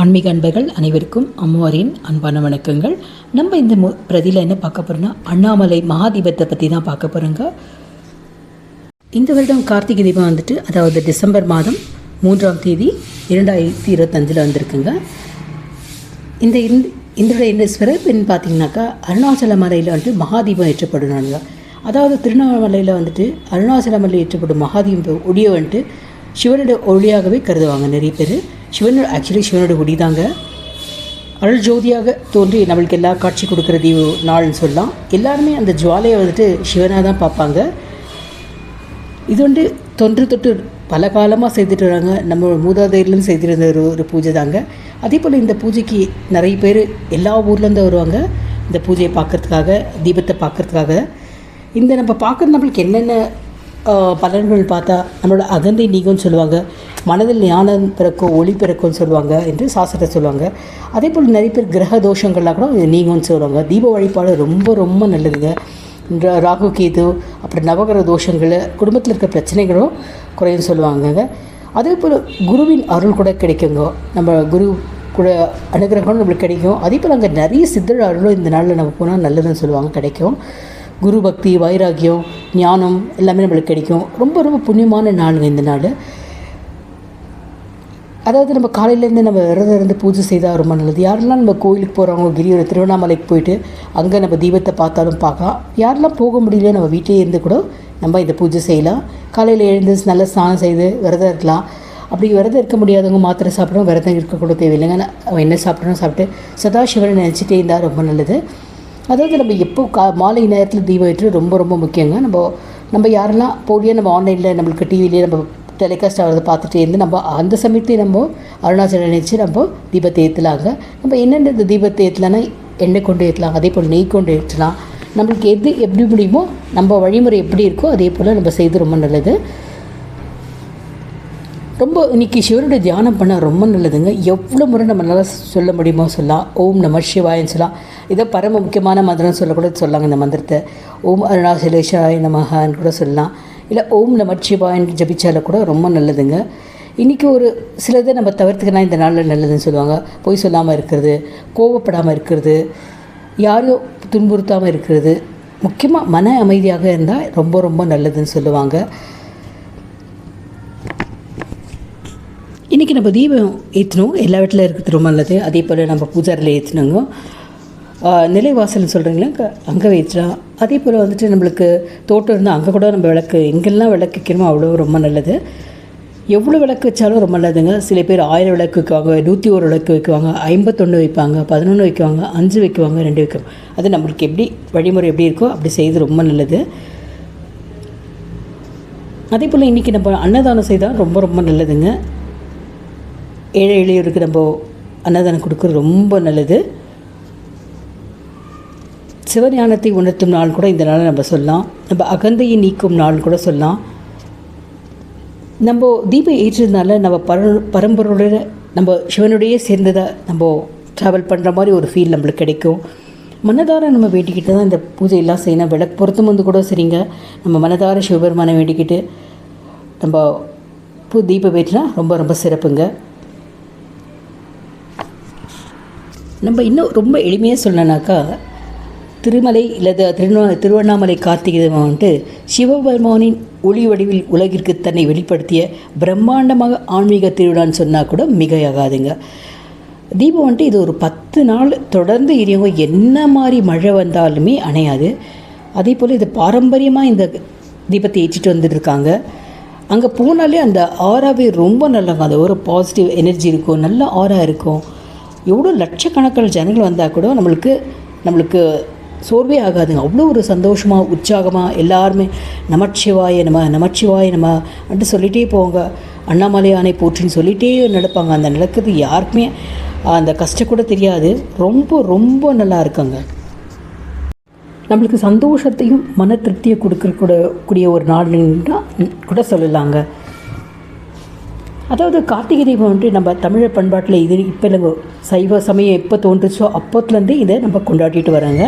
ஆன்மீக அன்பர்கள் அனைவருக்கும் அம்மாரின் அன்பான வணக்கங்கள். நம்ம இந்த மு பிரதியில் என்ன பார்க்க போகிறோம்னா அண்ணாமலை மகாதீபத்தை பற்றி தான் பார்க்க போகிறோங்க இந்த வருடம் கார்த்திகை தீபம் வந்துட்டு அதாவது டிசம்பர் மாதம் மூன்றாம் தேதி இரண்டாயிரத்தி இருபத்தஞ்சில் வந்திருக்குங்க. இந்த இந்த சிறப்புன்னு பார்த்தீங்கன்னாக்கா அருணாச்சல மலையில் வந்துட்டு மகாதீபம் ஏற்றப்படுறாங்க அதாவது திருவண்ணாமலையில் வந்துட்டு அருணாச்சல மலையில் ஏற்றப்படும் மகாதீபம் ஒளியை வந்துட்டு சிவனுடைய ஒளியாகவே கருதுவாங்க நிறைய பேர். சிவனோட ஆக்சுவலி சிவனோட ஒளி தாங்க அருள் ஜோதியாக தோன்றி நம்மளுக்கு எல்லா காட்சி கொடுக்குற தீவு நாள்னு சொல்லலாம். எல்லாருமே அந்த ஜுவாலையை வந்துட்டு சிவனாக தான் பார்ப்பாங்க. இது வந்து தொன்று தொட்டு பல காலமாக செய்துட்டு வராங்க. நம்ம மூதாதையிலும் செய்திருந்த ஒரு ஒரு பூஜை தாங்க. அதே போல் இந்த பூஜைக்கு நிறைய பேர் எல்லா ஊர்லேருந்து வருவாங்க. இந்த பூஜையை பார்க்கறதுக்காக தீபத்தை பார்க்கறதுக்காக. இந்த நம்ம பார்க்குறது நம்மளுக்கு என்னென்ன பலன்கள் பார்த்தா நம்மளோட அகந்தை நீங்கன்னு சொல்லுவாங்க. மனதில் ஞானம் பிறக்கும் ஒளி பிறக்கும்னு சொல்லுவாங்க என்று சாஸ்திரத்தை சொல்லுவாங்க. அதே போல் நிறைய பேர் கிரக தோஷங்கள்லாம் கூட நீங்கன்னு நீங்கும்னு சொல்லுவாங்க. தீப வழிபாடு ரொம்ப ரொம்ப நல்லதுங்க. ராகு கேது அப்புறம் நவகிரக தோஷங்கள் குடும்பத்தில் இருக்க பிரச்சனைகளும் குறையும் சொல்லுவாங்க அதே போல் குருவின் அருள் கூட கிடைக்குங்க. நம்ம குரு கூட அனுகிரகம் நம்மளுக்கு கிடைக்கும். அதே போல் அங்கே நிறைய சித்தர் அருளும் இந்த நாளில் நம்ம போனால் நல்லதுன்னு சொல்லுவாங்க கிடைக்கும். குரு பக்தி வைராக்கியம் ஞானம் எல்லாமே நம்மளுக்கு கிடைக்கும். ரொம்ப ரொம்ப புண்ணியமான நாளுங்க இந்த நாள். அதாவது நம்ம காலையிலேருந்து நம்ம விரதம் இருந்து பூஜை செய்தால் ரொம்ப நல்லது. யாரெல்லாம் நம்ம கோயிலுக்கு போகிறவங்க கிரியூர் திருவண்ணாமலைக்கு போயிட்டு அங்கே நம்ம தீபத்தை பார்த்தாலும் பார்க்கலாம் யாரெல்லாம் போக முடியல நம்ம வீட்டிலே இருந்து கூட நம்ம இந்த பூஜை செய்யலாம். காலையில் எழுந்து நல்ல ஸ்நானம் செய்து விரதம் இருக்கலாம். அப்படி விரதம் இருக்க முடியாதவங்க மாத்திரை சாப்பிடணும் விரதம் இருக்கக்கூட தேவையில்லைங்க. என்ன சாப்பிடணும் சாப்பிட்டு சதாசிவனை நினச்சிட்டே இருந்தால் ரொம்ப நல்லது. அதாவது நம்ம எப்போ கா மாலை நேரத்தில் தீபம் ஏற்று ரொம்ப ரொம்ப முக்கியங்க. நம்ம நம்ம யாரெல்லாம் போலியோ நம்ம ஆன்லைனில் நம்மளுக்கு டிவிலேயே நம்ம டெலிகாஸ்ட் ஆகிறத பார்த்துட்டே இருந்து நம்ம அந்த சமயத்தையும் நம்ம அருணாச்சலம் நினச்சி நம்ம தீபத்தை ஏற்றலாங்க நம்ம என்னென்ன இந்த தீபத்தை ஏற்றலான்னா எண்ணெய் கொண்டு ஏற்றலாம் அதே போல் நெய் கொண்டு ஏற்றலாம் நம்மளுக்கு எது எப்படி முடியுமோ நம்ம வழிமுறை எப்படி இருக்கோ அதே போல் நம்ம செய்து ரொம்ப நல்லது. ரொம்ப இன்னைக்கு சிவனுடைய தியானம் பண்ண ரொம்ப நல்லதுங்க. எவ்வளோ முறை நம்மளால் சொல்ல முடியுமோ சொல்லலாம். ஓம் நம சிவாயன்னு சொல்லலாம். இதை பரம முக்கியமான மந்திரம் சொல்லக்கூட சொல்லாங்க இந்த மந்திரத்தை. ஓம் அருணாசலேஷாய நமகான்னு கூட சொல்லலாம். இல்லை ஓம் நம சிவாயன்னு ஜபிச்சால கூட ரொம்ப நல்லதுங்க. இன்றைக்கி ஒரு சிலதை நம்ம தவிர்த்துக்கினா இந்த நாளில் நல்லதுன்னு சொல்லுவாங்க. பொய் சொல்லாமல் இருக்கிறது கோவப்படாமல் இருக்கிறது யாரையும் துன்புறுத்தாமல் இருக்கிறது முக்கியமாக மன அமைதியாக இருந்தால் ரொம்ப ரொம்ப நல்லதுன்னு சொல்லுவாங்க. இன்றைக்கி நம்ம தீபம் ஏற்றணும் எல்லா வீட்டில் இருக்கிறது ரொம்ப நல்லது. அதே போல் நம்ம பூஜாரில் ஏற்றினோங்க நிலைவாசல்னு சொல்கிறீங்களா அங்கே ஏற்றலாம் அதே போல் வந்துட்டு நம்மளுக்கு தோட்டம் இருந்தால் அங்கே கூட நம்ம விளக்கு எங்கெல்லாம் விளக்கு வைக்கணுமோ அவ்வளோ ரொம்ப நல்லது. எவ்வளோ விளக்கு வச்சாலும் ரொம்ப நல்லதுங்க. சில பேர் ஆயிரம் விளக்கு வைக்குவாங்க நூற்றி ஒரு விளக்கு வைக்குவாங்க ஐம்பத்தொன்று வைப்பாங்க பதினொன்று வைக்குவாங்க அஞ்சு வைக்குவாங்க ரெண்டு வைக்குவாங்க அது நம்மளுக்கு எப்படி வழிமுறை எப்படி இருக்கோ அப்படி செய்வது ரொம்ப நல்லது. அதே போல் இன்றைக்கி நம்ம அன்னதானம் செய்தால் ரொம்ப ரொம்ப நல்லதுங்க. ஏழை எளியோருக்கு நம்ம அன்னதானம் கொடுக்குறது ரொம்ப நல்லது. சிவஞானத்தை உணர்த்தும் நாள் கூட இந்த நாளை நம்ம சொல்லலாம். நம்ம அகந்தையை நீக்கும் நாள் கூட சொல்லலாம். நம்ம தீபம் ஏற்றதுனால நம்ம பர பரம்பரோட நம்ம சிவனுடைய சேர்ந்ததை நம்ம ட்ராவல் பண்ணுற மாதிரி ஒரு ஃபீல் நம்மளுக்கு கிடைக்கும். மனதார நம்ம வேண்டிக்கிட்டு தான் இந்த பூஜையெல்லாம் செய்யணும். விளக்கு பொருத்தம் வந்து கூட சரிங்க. நம்ம மனதார சிவபெருமானை வேண்டிக்கிட்டு நம்ம பூ தீபம் ஏற்றினா ரொம்ப ரொம்ப சிறப்புங்க. நம்ம இன்னும் ரொம்ப எளிமையாக சொல்லணுனாக்கா திருமலை இல்லது திருவண்ணா திருவண்ணாமலை கார்த்திகை வந்துட்டு சிவபெருமானின் ஒளி வடிவில் உலகிற்கு தன்னை வெளிப்படுத்திய பிரம்மாண்டமாக ஆன்மீக திருவிழான்னு சொன்னால் கூட மிகையாகாதுங்க. தீபம் வந்துட்டு இது ஒரு பத்து நாள் தொடர்ந்து எரியவங்க என்ன மாதிரி மழை வந்தாலுமே அணையாது. அதே போல் இது பாரம்பரியமாக இந்த தீபத்தை ஏற்றிட்டு வந்துட்டுருக்காங்க அங்கே போனாலே அந்த ஆறாவே ரொம்ப நல்லாங்க அந்த ஒரு பாசிட்டிவ் எனர்ஜி இருக்கும். நல்ல ஆறா இருக்கும். எவ்வளோ லட்சக்கணக்கான ஜனங்கள் வந்தால் கூட நம்மளுக்கு நம்மளுக்கு சோர்வே ஆகாதுங்க அவ்வளோ ஒரு சந்தோஷமாக உற்சாகமாக எல்லாருமே நமச்சிவாய நம்ம நமச்சிவாய நம்ம அப்படின்ட்டு சொல்லிகிட்டே போவாங்க. அண்ணாமலையானை போற்றின்னு சொல்லிகிட்டே நடப்பாங்க. அந்த நடக்கிறது யாருக்குமே அந்த கஷ்டம் கூட தெரியாது. ரொம்ப ரொம்ப நல்லா இருக்குங்க. நம்மளுக்கு சந்தோஷத்தையும் மன திருப்தியை கொடுக்குற கூட கூடிய ஒரு நாள்னா கூட சொல்லலாங்க. அதாவது கார்த்திகை தீபம் வந்துட்டு நம்ம தமிழர் பண்பாட்டில் இது இப்போ சைவ சமயம் எப்போ தோன்றுச்சோ அப்போத்துலேருந்தே இதை நம்ம கொண்டாடிட்டு வராங்க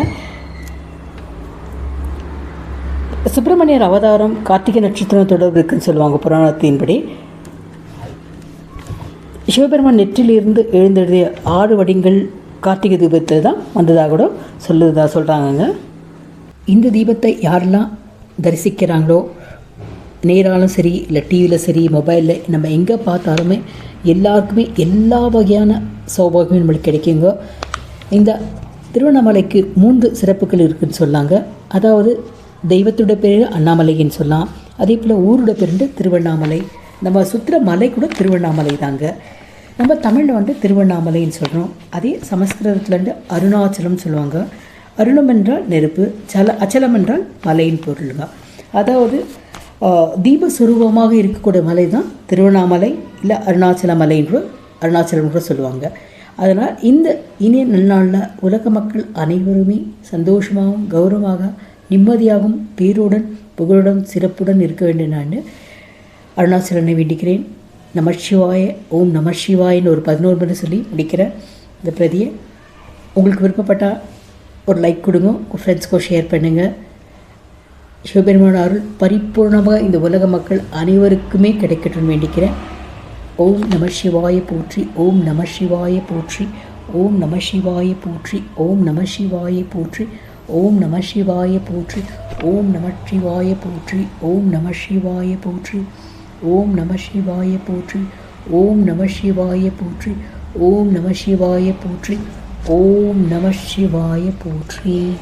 சுப்பிரமணியர் அவதாரம் கார்த்திகை நட்சத்திரம் தொடர்பு இருக்குன்னு சொல்லுவாங்க புராணத்தின்படி. சிவபெருமான் நெற்றிலிருந்து எழுந்தெழுதிய ஆறு வடிங்கள் கார்த்திகை தீபத்தை தான் வந்ததாக கூட சொல்லுதா சொல்கிறாங்கங்க இந்த தீபத்தை யாரெல்லாம் தரிசிக்கிறாங்களோ நேராலும் சரி இல்லை டிவியில் சரி மொபைலில் நம்ம எங்கே பார்த்தாலுமே எல்லாருக்குமே எல்லா வகையான சௌபாகியமும் நம்மளுக்கு கிடைக்குங்க. இந்த திருவண்ணாமலைக்கு மூன்று சிறப்புகள் இருக்குதுன்னு சொன்னாங்க. அதாவது தெய்வத்தோட பேர் அண்ணாமலைன்னு சொல்லலாம். அதே போல் ஊரோட பேர் வந்து திருவண்ணாமலை. நம்ம சுற்றுற மலை கூட திருவண்ணாமலை தாங்க. நம்ம தமிழில் வந்து திருவண்ணாமலைன்னு சொல்கிறோம் அதே சமஸ்கிருதத்தில் வந்து அருணாச்சலம்னு சொல்லுவாங்க. அருணம் என்றால் நெருப்பு சல அச்சலம் என்றால் மலையின் பொருளுங்க. அதாவது தீபஸ்வரூபமாக இருக்கக்கூடிய மலை தான் திருவண்ணாமலை இல்லை அருணாச்சல மலைன்ற அருணாச்சலம் கூட சொல்லுவாங்க. அதனால் இந்த இனிய நன்னாளில் உலக மக்கள் அனைவருமே சந்தோஷமாகவும் கௌரவமாக நிம்மதியாகவும் பேருடன் புகழுடன் சிறப்புடன் இருக்க வேண்டும் நான். அருணாசலனை வேண்டிக்கிறேன். நமசிவாய ஓம் நமசிவாயன்னு ஒரு பதினோரு மணி சொல்லி முடிக்கிறேன் இந்த பிரதியை. உங்களுக்கு விருப்பப்பட்டால் ஒரு லைக் கொடுங்க உங்கள் ஃப்ரெண்ட்ஸ்க்கும் ஷேர் பண்ணுங்கள் சிவபெருமான அருள் பரிபூர்ணமாக இந்த உலக மக்கள் அனைவருக்குமே கிடைக்கட்டும் வேண்டிக்கிறேன். ஓம் நம சிவாய போற்றி ஓம் நம சிவாய போற்றி ஓம் நம சிவாய போற்றி ஓம் நம சிவாய போற்றி. ஓம் நம சிவாய போற்றி ஓம் நம சிவாய போற்றி ஓம் நம சிவாய போற்றி ஓம் நம சிவாய போற்றி ஓம் நம சிவாய போற்றி ஓம் நம சிவாய போற்றி ஓம் நம சிவாய போற்றி.